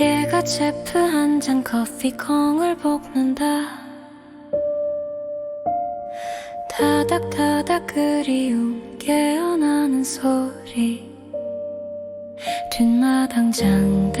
얘가 제프 한 잔 커피 콩을 볶는다. 다닥다닥 그리움 깨어나는 소리. 뒷마당 장대비처럼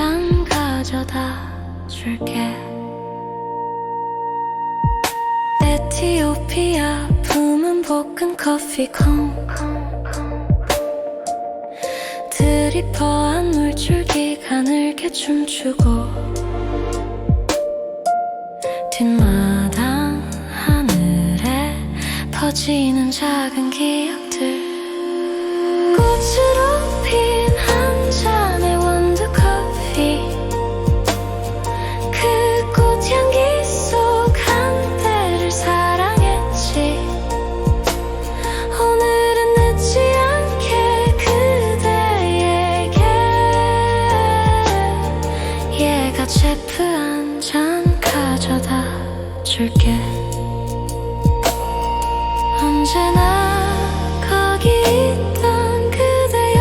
잔 가져다 줄게. 에티오피아 품은 볶은 커피 콩. 드리퍼한 물줄기가 늘게 춤추고 뒷마당 하늘에 퍼지는 작은 기억 한 잔 가져다 줄게. 언제나 거기 있던 그대여.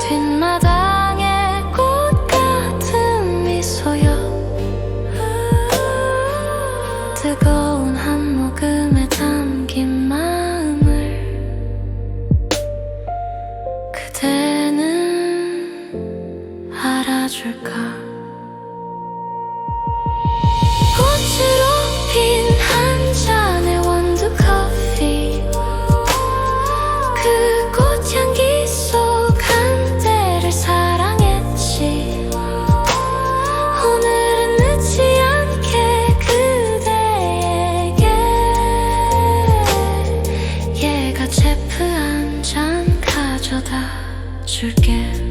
뒷마당의 꽃 같은 미소여. 뜨거운 한 모금에 담긴 마 알아줄까? 꽃으로 핀 한 잔의 원두 커피. 그 꽃향기 속 한때를 사랑했지. 오늘은 늦지 않게 그대에게 얘가 제프 한 잔 가져다 줄게